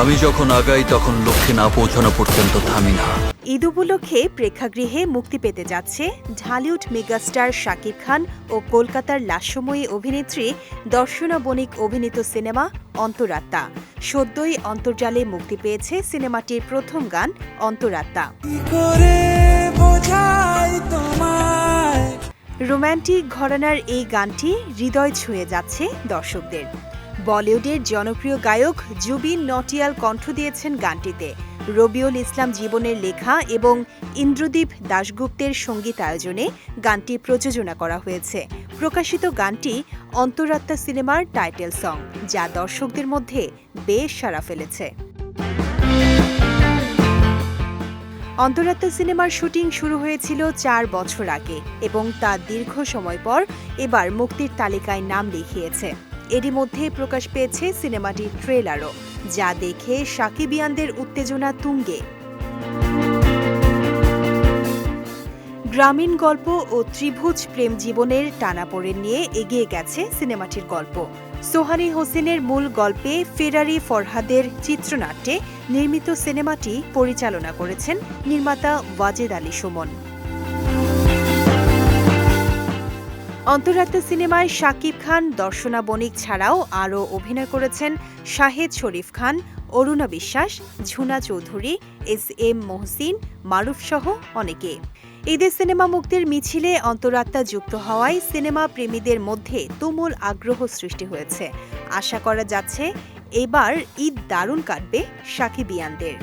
আমি যখন আগাই তখন লক্ষ্যে না পৌঁছানো পর্যন্ত থামি না। ঈদ উপলক্ষে প্রেক্ষাগৃহে মুক্তি পেতে যাচ্ছে ঢালিউড মেগাস্টার শাকিব খান ও কলকাতার লাস্যময়ী অভিনেত্রী দর্শনা বণিক অভিনীত সিনেমা অন্তরাত্মা। সদ্যই অন্তর্জালে মুক্তি পেয়েছে সিনেমাটির প্রথম গান অন্তরাত্মা। কি করে বোঝাই তোমায়? রোম্যান্টিক ঘরানার এই গানটি হৃদয় ছুঁয়ে যাচ্ছে দর্শকদের। বলিউডের জনপ্রিয় গায়ক জুবিন নটিয়াল কণ্ঠ দিয়েছেন গানটিতে। রবিউল ইসলাম জীবনের লেখা এবং ইন্দ্রদীপ দাশগুপ্তের সংগীত আয়োজনে গানটি প্রযোজনা করা হয়েছে। প্রকাশিত গানটি অন্তরাত্মা সিনেমার টাইটেল সং, যা দর্শকদের মধ্যে বেশ সাড়া ফেলেছে। অন্তরাত্মা সিনেমার শুটিং শুরু হয়েছিল চার বছর আগে এবং তা দীর্ঘ সময় পর এবার মুক্তির তালিকায় নাম লিখিয়েছে। এরই মধ্যে প্রকাশ পেয়েছে সিনেমাটির ট্রেলারও, যা দেখে সাকিবিয়ানদের উত্তেজনা তুঙ্গে। গ্রামীণ গল্প ও ত্রিভুজ প্রেম জীবনের টানাপোড়েন নিয়ে এগিয়ে গেছে সিনেমাটির গল্প। সোহানি হোসেনের মূল গল্পে ফেরারি ফরহাদের চিত্রনাট্যে নির্মিত সিনেমাটি পরিচালনা করেছেন নির্মাতা ওয়াজেদ আলী সুমন। অন্তরাত্মা সিনেমায় শাকিব খান, দর্শনা বণিক ছাড়াও আরও অভিনয় করেছেন শাহেদ শরীফ খান, অরুণা বিশ্বাস, ঝুনা চৌধুরী, এস এম মহসিন, মারুফ সহ অনেকে। ঈদের সিনেমা মুক্তির মিছিলে অন্তরাত্মা যুক্ত হওয়ায় সিনেমা প্রেমীদের মধ্যে তুমুল আগ্রহ সৃষ্টি হয়েছে। আশা করা যাচ্ছে এবার ঈদ দারুণ কাটবে সাকিবিয়ানদের।